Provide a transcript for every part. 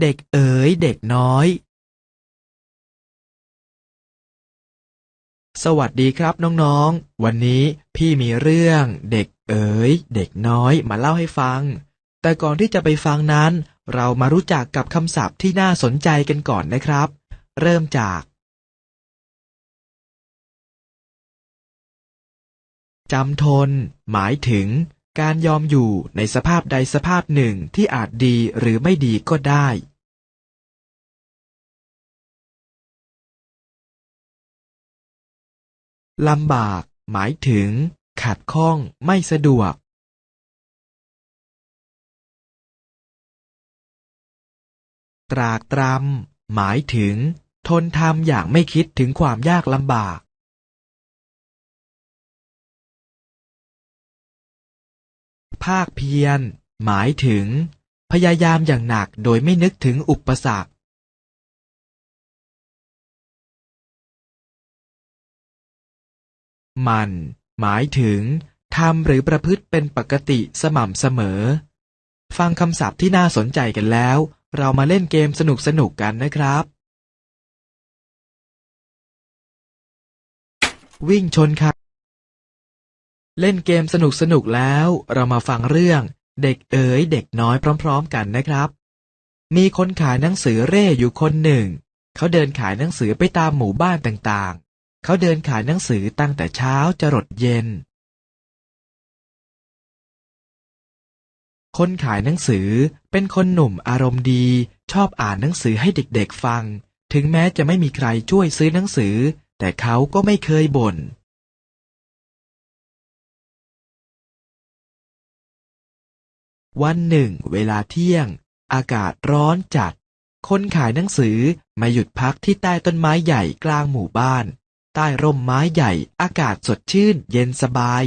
เด็กเอ๋ยเด็กน้อย สวัสดีครับน้องๆ วันนี้พี่มีเรื่องเด็กเอ๋ยเด็กน้อยมาเล่าให้ฟัง แต่ก่อนที่จะไปฟังนั้น เรามารู้จักกับคำศัพท์ที่น่าสนใจกันก่อนนะครับ เริ่มจาก จำทน หมายถึง การยอมอยู่ในสภาพใดสภาพหนึ่งที่อาจดีหรือไม่ดีก็ได้ ลำบาก หมายถึง ขัดข้อง ไม่สะดวก ตรากตรำหมายถึง ทนทำอย่างไม่คิดถึงความยากลำบาก ภาคเพียร หมายถึง พยายามอย่างหนักโดยไม่นึกถึงอุปสรรค มัน หมายถึงทำหรือประพฤติเป็นปกติสม่ำเสมอ ฟังคำศัพท์ที่น่าสนใจกันแล้ว เรามาเล่นเกมสนุกๆกันนะครับ วิ่งชนค่ะ เล่นเกมสนุกๆแล้วเรามาฟังเรื่อง เด็กเอ๋ยเด็กน้อยพร้อม ๆ กันนะครับ มีคนขายหนังสือเร่อยู่คนหนึ่ง เขาเดินขายหนังสือไปตามหมู่บ้านต่างๆ เขาเดินขายหนังสือตั้งแต่เช้าจรดเย็น คนขายหนังสือเป็นคนหนุ่มอารมณ์ดี ชอบอ่านหนังสือให้เด็กๆฟัง ถึงแม้จะไม่มีใครช่วยซื้อหนังสือ แต่เขาก็ไม่เคยบ่น วันหนึ่ง เวลาเที่ยง อากาศร้อนจัด คนขายหนังสือมาหยุดพักที่ใต้ต้นไม้ใหญ่กลางหมู่บ้าน ใต้ร่มไม้ใหญ่ อากาศสดชื่น เย็นสบาย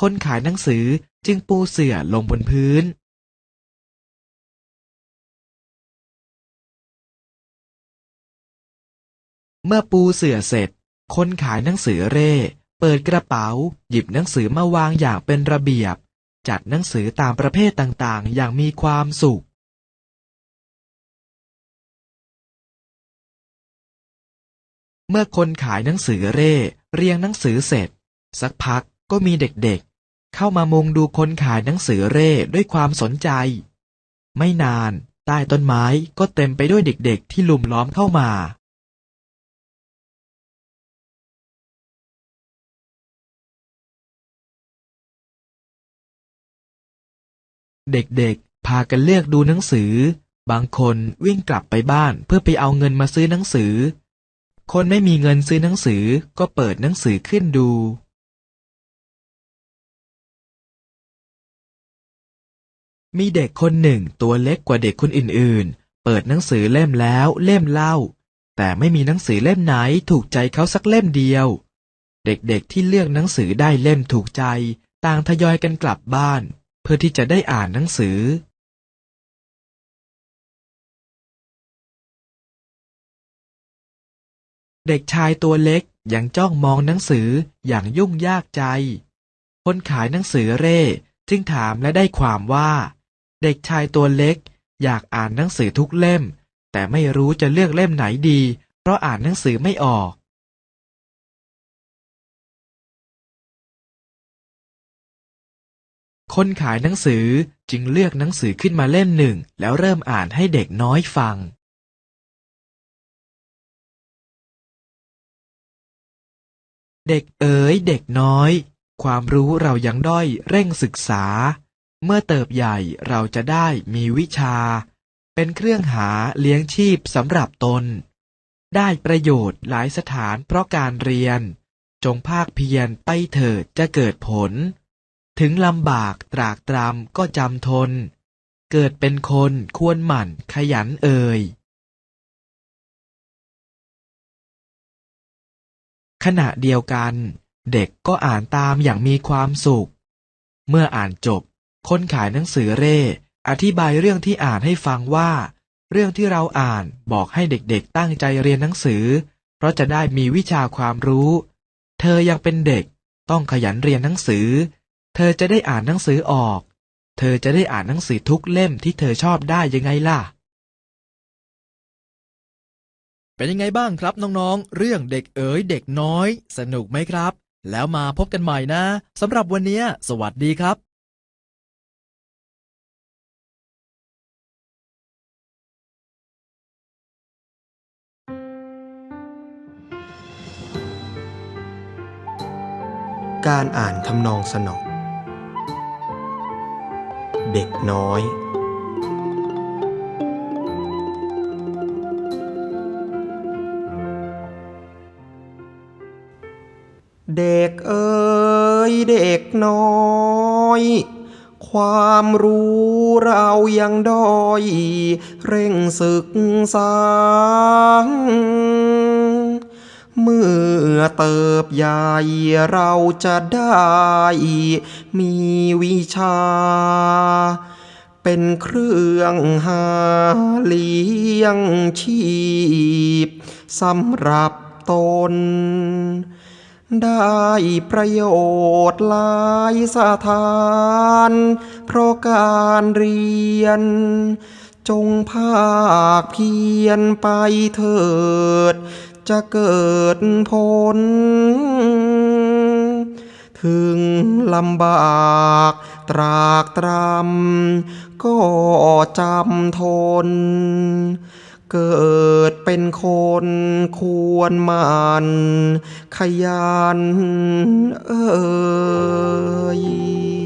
คนขายหนังสือจึงปูเสื่อลงบนพื้น เมื่อปูเสื่อเสร็จ คนขายหนังสือเร่ เปิดกระเป๋า หยิบหนังสือมาวางอย่างเป็นระเบียบ จัดหนังสือตามประเภทต่างๆ อย่างมีความสุขเมื่อคนขายหนังสือเร่เรียงหนังสือเสร็จ สักพักก็มีเด็กๆ เข้ามามุงดูคนขายหนังสือเร่ด้วยความสนใจ ไม่นาน ใต้ต้นไม้ก็เต็มไปด้วยเด็กๆ ที่ลุมล้อมเข้ามา เด็กๆ พากันเลือกดูหนังสือ บางคนวิ่งกลับไปบ้านเพื่อไปเอาเงินมาซื้อหนังสือ คนไม่มีเงินซื้อหนังสือก็เปิดหนังสือขึ้นดู มีเด็กคนหนึ่งตัวเล็กกว่าเด็กคนอื่นๆ เปิดหนังสือเล่มแล้วเล่มเล่า แต่ไม่มีหนังสือเล่มไหนถูกใจเขาสักเล่มเดียว เด็กๆที่เลือกหนังสือได้เล่มถูกใจ ต่างทยอยกันกลับบ้าน เพื่อที่จะได้อ่านหนังสือเด็กชายตัวเล็กยังจ้องมองหนังสืออย่างยุ่งยากใจ คนขายหนังสือเร่จึงถามและได้ความว่า เด็กชายตัวเล็กอยากอ่านหนังสือทุกเล่ม แต่ไม่รู้จะเลือกเล่มไหนดี เพราะอ่านหนังสือไม่ออก คนขายหนังสือจึงเลือกหนังสือขึ้นมาเล่มหนึ่ง แล้วเริ่มอ่านให้เด็กน้อยฟัง เด็กเอ๋ยเด็กน้อย ความรู้เรายังด้อยเร่งศึกษา เมื่อเติบใหญ่เราจะได้มีวิชา เป็นเครื่องหาเลี้ยงชีพสำหรับตน ได้ประโยชน์หลายสถานเพราะการเรียน จงภาคเพียรไปเถิดจะเกิดผล ถึงลำบากตรากตรำก็จำทน เกิดเป็นคนควรหมั่นขยันเอ่ย ขณะเดียวกัน เด็กก็อ่านตามอย่างมีความสุข เมื่ออ่านจบ คนขายหนังสือเร่ อธิบายเรื่องที่อ่านให้ฟังว่า เรื่องที่เราอ่านบอกให้เด็กๆตั้งใจเรียนหนังสือ เพราะจะได้มีวิชาความรู้ เธอยังเป็นเด็กต้องขยันเรียนหนังสือ เธอจะได้อ่านหนังสือออก เธอจะได้อ่านหนังสือทุกเล่มที่เธอชอบได้ยังไงล่ะ เป็นยังไงบ้างครับน้องๆ เรื่องเด็กเอ๋ยเด็กน้อย สนุกไหมครับ แล้วมาพบกันใหม่นะสำหรับวันนี้สวัสดีครับการอ่านทำนองสนอ เด็กน้อยเด็กเอ๋ยเด็กน้อย ความรู้เรายังด้อย เร่งศึกษา เมื่อเติบใหญ่เราจะได้มีวิชา เป็นเครื่องหาเลี้ยงชีพสำหรับตน ได้ประโยชน์หลายสถาน เพราะการเรียน จงภาคเพียรไปเถิด จะเกิดผล ถึงลำบากตรากตรำก็จำทน เกิดเป็นคนควรมันขยันเอ่ย